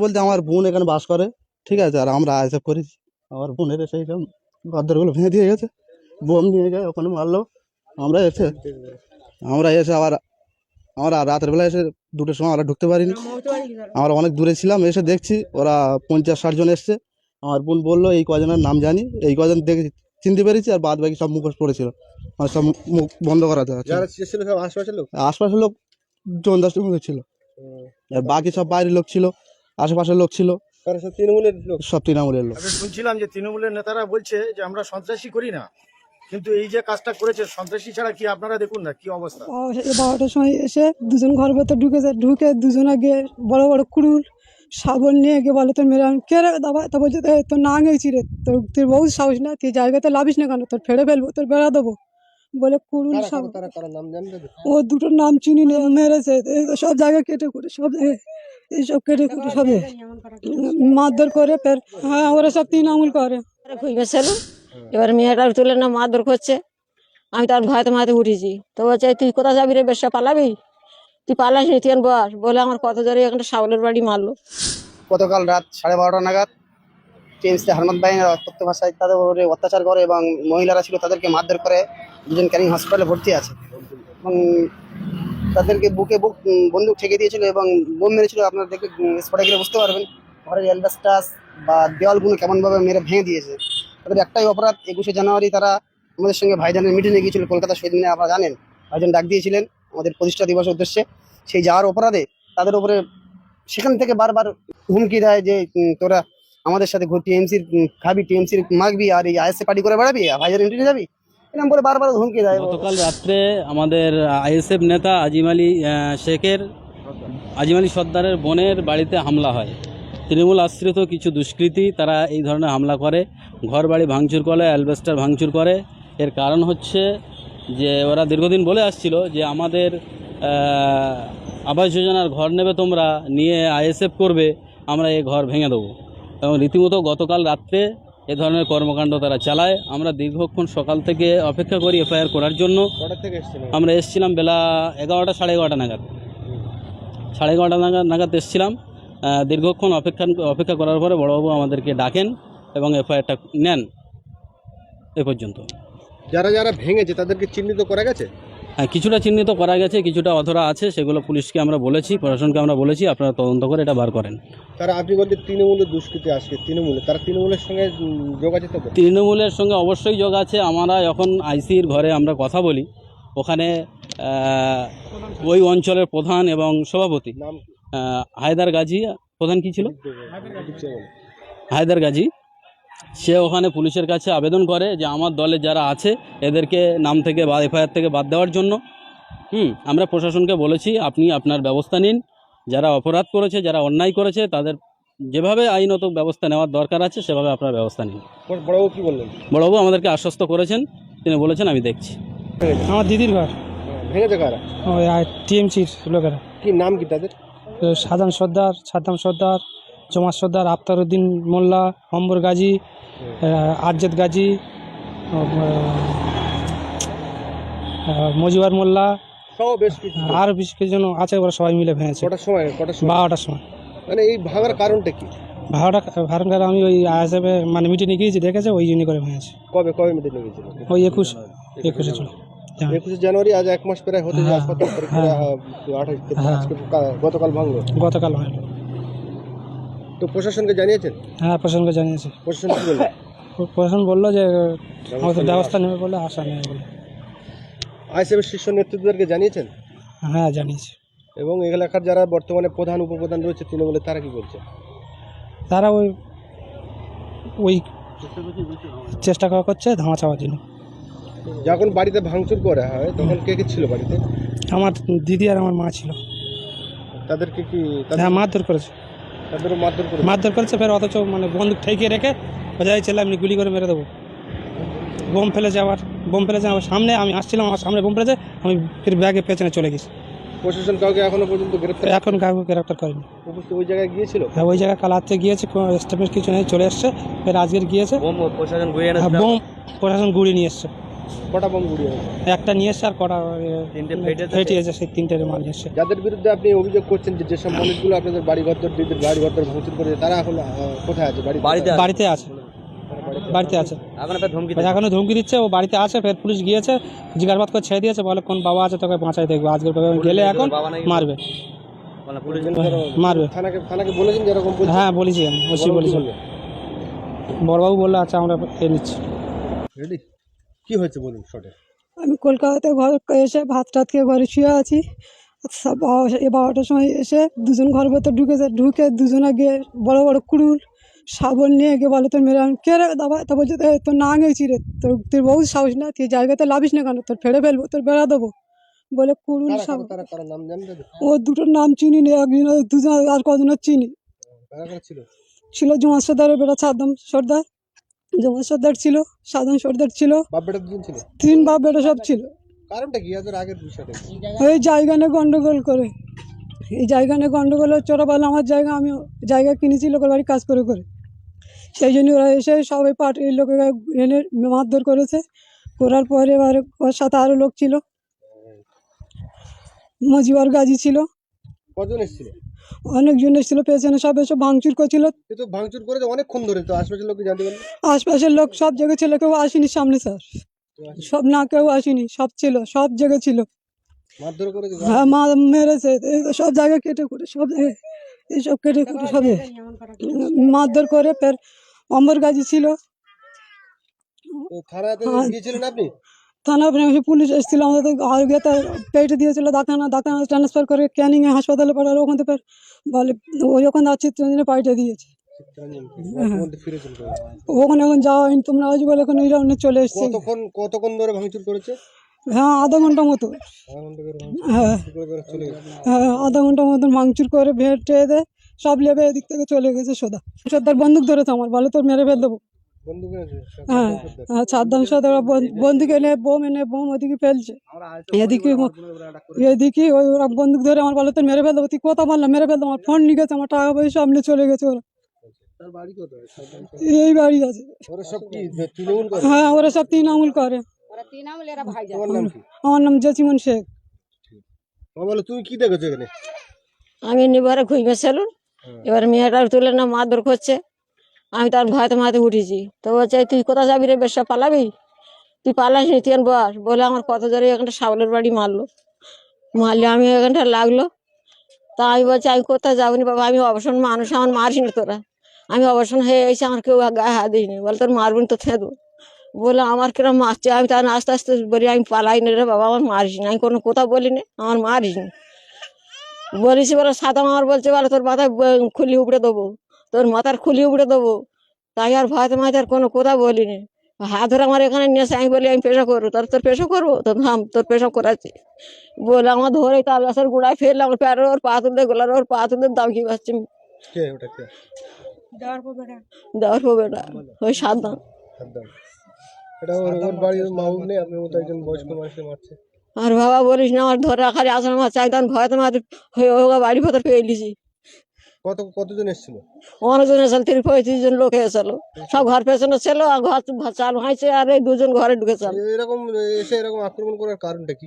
বলতে আমার বোন এখানে বাস করে ঠিক আছে? আর আমরা আইসব করেছি আমার বোনের সেই সব ঘরদরগুলো ভেঙে দিয়ে গেছে বোম নিয়ে যায় ওখানে মারলো। আমরা এসে আমরা এসে আবার আমরা রাতের বেলা এসে দুটোর সময় আমরা ঢুকতে পারিনি। আমরা অনেক দূরে ছিলাম এসে দেখছি ওরা পঞ্চাশ ষাট জন এসছে। আমার বোন বলল এই কজনের নাম জানি? এই কজন দেখে চিনতে পেরেছি আর বাদ বাকি সব মুখোশ পড়েছিল। আর সব মুখ বন্ধ করা আশপাশের লোক? আশপাশের লোক জন দশটার মতো ছিল। আর বাকি সব বাইরের লোক ছিল। আশেপাশের লোক ছিল। সব তৃণমূলের লোক? সব তৃণমূলের লোক। আমি শুনছিলাম যে তৃণমূলের নেতারা বলছে যে আমরা সন্ত্রাসী করি না। কিন্তু এই যে কাজটা করেছে সন্ত্রাসী ছাড়া কি আপনারা দেখুন না? কি অবস্থা? বারোটা- বারোটার সময় এসে দুজন ঘর ভেতর ঢুকেছে ঢুকে দুজন আগে বড় বড় কুড়ুল শাবল নিয়ে গিয়ে বলে তোর মেরে আমি কে রে দাবা তা বলছে তোর না গেছি রে তোর তোর বহু সাহস না তুই জায়গাতে লাভিস না কেন? তোর ফেড়ে ফেলব তোর বেড়া দেবো। বলে কুড়ুল কারা তারা কারা নাম জানেন তাদের? ও দুটোর নাম চিনি মেরেছে। তো সব জায়গায় কেটে করে সব জায়গায়। এইসব কেটে কুটে সব মারধর করে ফের হ্যাঁ ওরা সব তিন আঙুল করে। এবার মেয়েটার তুলে না মারধর করছে। আমি তার ভয়তে মাথায় উঠেছি। তো বলছে তুই কোথায় যাবি রে বেশা পালাবি? তুই পালাস নি তুই বস। বলে আমার কত জোরে এখানে সাউলের বাড়ি মারলো। গতকাল রাত সাড়ে বারোটা নাগাদ টিএমসি হারমাদ বাহিনীর রক্ত ভাষায় তাদের উপরে অত্যাচার করে এবং মহিলারা ছিল তাদেরকে মারধর করে দুজন ক্যানিং হসপিটালে ভর্তি আছে। এবং তাদেরকে বুকে বুক বন্দুক ঠেকে দিয়েছিল এবং বোম মেরেছিল, আপনারা দেখে স্পটে গেলে বুঝতে পারবেন। ঘরের অ্যালবাস্টাস বা দেওয়ালগুলো কেমনভাবে মেরে ভেঙে দিয়েছে। তাদের একটাই অপরাধ, একুশে জানুয়ারি তারা আমাদের সঙ্গে ভাইজানের মিটিংয়ে গিয়েছিল কলকাতা শহীদ মিনারে আপনারা জানেন, ভাইজান ডাক দিয়েছিলেন আমাদের প্রতিষ্ঠা দিবসের উদ্দেশ্যে। সেই যাওয়ার অপরাধে তাদের উপরে সেখান থেকে বারবার হুমকি দেয় যে তোরা আমাদের সাথে টিএমসির খাবি, টিএমসির মাগবি আর এই আইএসএ পার্টি করে বেড়াবি ভাইজার এন্ট্রি যাবি? এরকম বলে বারবার দেয়। গতকাল রাত্রে আমাদের আইএসএফ নেতা আজিম আলী শেখের, আজিম আলী সর্দারের বোনের বাড়িতে হামলা হয়। তৃণমূল আশ্রিত কিছু দুষ্কৃতী তারা এই ধরনের হামলা করে। ঘর বাড়ি ভাঙচুর করে, অ্যালবেস্টার ভাঙচুর করে। এর কারণ হচ্ছে যে ওরা দীর্ঘদিন বলে আসছিল যে আমাদের আবাস যোজনার ঘর নেবে তোমরা, নিয়ে আইএসএফ করবে, আমরা এই ঘর ভেঙে দেবো। এবং রীতিমতো গতকাল রাত্রে এ ধরনের কর্মকাণ্ড তারা চালায়। আমরা দীর্ঘক্ষণ সকাল থেকে অপেক্ষা করি এফআইআর করার জন্য। আমরা এসেছিলাম বেলা এগারোটা সাড়ে এগারোটা নাগাদ। সাড়ে এগারোটা নাগাদ নাগাদ এসেছিলাম। দীর্ঘক্ষণ অপেক্ষা অপেক্ষা করার পরে বড়বাবু আমাদেরকে ডাকেন এবং এফআইআরটা নেন। এ পর্যন্ত। যারা যারা ভেঙেছে তাদেরকে চিহ্নিত করা গেছে? হ্যাঁ কিছুটা চিহ্নিত করা গেছে কিছুটা অধরা আছে সেগুলো পুলিশকে আমরা বলেছি প্রশাসনকে আমরা বলেছি আপনারা তদন্ত করে এটা বার করেন। তারা আপনি বলতে তৃণমূলের দুষ্কৃতি আসছে তৃণমূলে তারা তৃণমূলের সঙ্গে যোগাযোগ তো? তৃণমূলের সঙ্গে অবশ্যই যোগ আছে আমরা যখন আইসির ঘরে আমরা কথা বলি। ওখানে ওই অঞ্চলের প্রধান এবং সভাপতি হায়দার গাজী প্রধান কি ছিল? হায়দার গাজী। সে ওখানে পুলিশের কাছে আবেদন করে যে আমার দলে যারা আছে এদেরকে নাম থেকে বা এফআইআর থেকে বাদ দেওয়ার জন্য। হুম আমরা প্রশাসনকে বলেছি আপনি আপনার ব্যবস্থা নিন। যারা অপরাধ করেছে যারা অন্যায় করেছে তাদের যেভাবে আইনত ব্যবস্থা নেওয়ার দরকার আছে সেভাবে আপনার ব্যবস্থা নিন। বড়বাবু কি বললেন? বড়বাবু আমাদেরকে আশ্বস্ত করেছেন। তিনি বলেছেন আমি দেখছি। আমার দিদির ঘর। ভেঙেছে কারা? টিএমসির লোকেরা। কি নাম কি তাদের? সাজান সর্দার সাদ্দাম সর্দার জমাত সর্দার আফতার উদ্দিন মোল্লা অম্বর গাজী আরজেদ গাজী মজিবার মোল্লা সব বেশ কিছু। আর বেশ কিছু জন আছে ওরা সবাই মিলে ভেঙেছে। কটার সময়? কটার সময়? বারোটার সময়। মানে এই ভাঙার কারণটা কি? ভাড়াটা ভাড়ার আমি ওই আইএসএফে মানে মিটিংয়ে গিয়েছি দেখেছে? ওই জন্য করে ভেঙেছে। কবে কবে মিটিং গেছিল ওই একুশ একুশে ছিল। একুশে জানুয়ারি আজ এক মাস প্রায় হতে হ্যাঁ, হ্যাঁ। হ্যাঁ। গতকাল ভাঙলো। গতকাল হয় তো প্রশাসনকে জানিয়েছেন? হ্যাঁ প্রশাসনকে জানিয়েছি। প্রশাসন কি বলল? প্রশাসন বলল যে আমাদের ব্যবস্থা নেবে বলে আশা নেবে বলে। আইসিএফের শীর্ষ নেতৃত্বদেরকে জানিয়েছেন? হ্যাঁ জানিয়েছি। এবং এলাকার যারা বর্তমানে প্রধান উপপ্রধান রয়েছে তৃণমূলের তারা কি বলছে? তারা ওই ওই চেষ্টা করা করছে ধামা চাওয়ার জন্য যখন বাড়িতে ভাঙচুর করা হয় তখন কে কে ছিল বাড়িতে? আমার দিদি আর আমার মা ছিল। তাদেরকে কি হ্যাঁ মারধর করেছে। মারধর করেছে? ফের অথচ মানে বন্দুক ঠেকিয়ে রেখে বোঝাই ছিল আমি গুলি করে মেরে দেবো। বোম ফেলেছে আবার বোম ফেলেছে আমার সামনে আমি আসছিলাম আমার সামনে বোম ফেলেছে আমি ফের ব্যাগে পেছনে চলে গেছি। প্রশাসন কাউকে এখনও পর্যন্ত গ্রেপ্তার এখন কাউকে গ্রেপ্তার করেনি। উপস্থিত ওই জায়গায় গিয়েছিল? হ্যাঁ ওই জায়গায় কাল রাত্রে গিয়েছে কোনো স্টেপমেন্ট কিছু নেই চলে এসছে ফের আজকের গিয়েছে। হ্যাঁ, বোম প্রশাসন গুড়িয়ে নিয়ে এসছে। কটা বোম গুড়িয়ে একটা নিয়ে এসছে আর কটা তিনটে? ফেটিয়েছে সেই তিনটে মাল এসছে। যাদের বিরুদ্ধে আপনি অভিযোগ করছেন যে যেসব মানুষগুলো আপনাদের বাড়ি ঘর বাড়ি ঘর ভাঙচুর করেছে তারা এখন কোথায় আছে? বাড়িতে? আছে। বাড়িতে আছে। বাড়িতে আছে। এখন একটা ধমকি এখনও ধমকি দিচ্ছে ও বাড়িতে আছে ফের পুলিশ গিয়েছে জিজ্ঞাসাবাদ করে ছেড়ে দিয়েছে বলে কোন বাবা আছে তোকে বাঁচাই দেখবে আজকের পরে গেলে এখন মারবে। মানে মারবে। থানাকে থানাকে বলেছেন যেরকম হ্যাঁ বলেছি আমি ওসি বলেছি। বড়বাবু বলল আচ্ছা আমরা এ নিচ্ছি। রেডি কি হয়েছে বলুন শর্টে আমি কলকাতাতে ঘর এসে ভাত টাত খেয়ে ঘরে শুয়ে আছি। এ বারোটার সময় এসে দুজন ঘর ভেতর ঢুকেছে ঢুকে দুজনে গিয়ে বড় বড় কুড়ুল শাবল নিয়ে গিয়ে বলে তোর মেরে আমি কে রে দাবা তা বলছে "এ, তোর না গেছি রে তোর তোর বহু সাহস না তুই জায়গাতে লাভিস না কেন? তোর ফেড়ে ফেলব তোর বেড়া দেবো। বলে কুড়ুল শাবল। ও দুটোর নাম চিনি নি একজন দুজন আর কজনের চিনি। ছিল? জুমার সর্দারের বেড়া সাদ্দাম সর্দার জুমার সর্দার ছিল সাধারণ সর্দার ছিল বাপ বেটা দুজন ছিল? তিন বাপ বেটা সব ছিল। কারণটা কি? আগের বিষয়টা? এই জায়গা নিয়ে গন্ডগোল করে। এই জায়গা নিয়ে গন্ডগোল বলে আমার জায়গা আমি জায়গা কিনেছি লোকের বাড়ি কাজ করে করে। সেই জন্য ওরা এসে সবাই পার্টির লোকে এনে মারধর করেছে। করার পরে এবারে ওর সাথে আরও লোক ছিল। মজিবার গাজী ছিল। কজন এসেছিল? অনেকজন এসেছিল পেছনে সব এসে ভাঙচুর করছিল। ভাঙচুর করেছে অনেকক্ষণ ধরে তো আশপাশের লোক জানতে আশপাশের লোক সব জায়গায় ছিল কেউ আসেনি সামনে স্যার। সব না কেউ আসেনি সব ছিল সব জায়গায় ছিল। মারধর করেছে? হ্যাঁ মা মেরেছে সব জায়গায় কেটে কুটে সব জায়গায়। এইসব কেটে কুটে সব। জায়গায়। মারধর করে ফের অম্বর গাজি ছিল থানাতে। গিয়েছিলেন আপনি? থানা পুলিশ এসেছিল আমাদের তার পেটে দিয়েছিল ডাক্তারখানা ডাক্তারখানা ট্রান্সফার করে ক্যানিংয়ে হাসপাতালে পড়ার ওখান থেকে বলে ওই ওখান থেকে চিত্তরঞ্জনে পাইটে দিয়েছে। ফিরেছেন কবে? ওখানে এখন যাওয়া হয়নি তোমরা আজ বলে এখন ইরানে চলে এসছে। কতক্ষণ কতক্ষণ ধরে ভাঙচুর করেছে? হ্যাঁ আধা ঘণ্টা মতো। হ্যাঁ। হ্যাঁ আধা ঘণ্টা মতন ভাঙচুর করে ভেট দেয় সব লেবে এদিক থেকে চলে গেছে সোদা সর্দার বন্দুক ধরেছে আমার বলে তোর মেরে ফেল দেবো। বন্ধু করেছে হ্যাঁ হ্যাঁ সাদ্দাম বন্দুক এনে বোম এনে বোম ওদিকে ফেলছে। এদিকে এদিকে ওই ওরা বন্দুক ধরে আমার বলে তোর মেরে ফেল দেবো তুই কথা বললাম মেরে আমার ফোন নিয়ে গেছে আমার টাকা পয়সা সামনে চলে গেছে ওরা। এই বাড়ি আছে। ওরা সব কি তৃণমূল করে? হ্যাঁ ওরা সব তিন আঙুল করে আমার নাম জেসিমন শেখ। আমার বলো তুমি কি দেখেছ এখানে? আমি নিবারে ঘুমিয়ে ছিলাম এবার মেয়েটার তুলে না মারধর করছে আমি তার ভয়তে মাতে উঠেছি। তো বলছে তুই কোথা যাবি রে বেশা পালাবি? তুই পালাস নি, তুই বস। বলে আমার কত জোরে এখানটা সাবলের বাড়ি মারলো। মারলে, আমি এখানটা লাগল। তা আমি বলছি, আমি কোথায় যাব নি বাবা? আমি অবসর মানুষ, আমার মারিস না তোরা। আমি অবসর হয়ে এসে আমার কেউ গায়ে হাত দিইনি। বলে, তোর মারবি তো থেঁদো। বলে, আমার কিরম মারছে? আমি তার আস্তে আস্তে বলি, আমি পালাই না রে বাবা, আমার মারিস না আমি কোনো কথা বলিনি, আমার মারিস না বলিস বলে, সাদা আমার বলছে, বলে, তোর মাথায় খুলি উপড়ে দেবো। তোর মাথার খুলি উপড়ে দেবো। তাই আর ভয়তে মাঝে আর কোনো কথা বলিনি। হাত ধরে আমার এখানে নিয়ে আমি বলি আমি পেশা করব। তার তোর পেশা করব? তো থাম তোর পেশা করাচ্ছি বলে আমার ধরে তার গাছের গোড়ায় ফেললাম প্যারের ওর পা তুলতে গোলার ওর পা তুলতে দাম কি পাচ্ছি দেওয়ার হবে না। ওই বাড়ির মানুষকে মারছে। আর বাবা বলিস না আমার ধরে রাখার আসলে আমার চাই তখন ভয়তে মাঝে হয়ে ওকে বাড়ি ভেতর পেয়ে লিছি কত কতজন এসেছিল? অনেকজন এসেছিল তিরিশ পঁয়ত্রিশ জন লোক এসেছিল। সব ঘর পেছনে ছিল আর ঘর চালু হয়েছে আর এই দুজন ঘরে ঢুকেছিল। এরকম এসে এরকম আক্রমণ করার কারণটা কি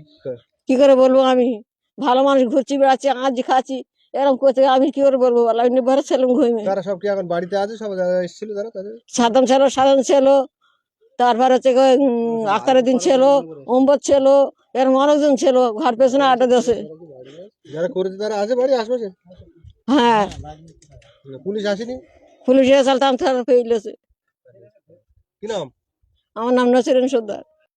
কি করে? বলব আমি? ভালো মানুষ ঘুরছি বেড়াচ্ছি আঁজি খাচ্ছি এরকম করতে আমি কি করে বলব বলো? আমি ঘরে ছিলাম ঘুমে। তারা সব কি এখন বাড়িতে আছে? সব যারা এসেছিল তারা তাদের? সাধারণ ছিল সাধারণ ছিল তারপর হচ্ছে গিয়ে, উম, দিন ছিল অম্বর ছিল এরকম অনেকজন ছিল ঘর পেছনে আটা দেশে যারা করেছে তারা আছে বাড়ি আশপাশে? হ্যাঁ। পুলিশ আসেনি? পুলিশ তার পেয়ে কি নাম? আমার নাম নসিরুন সর্দার।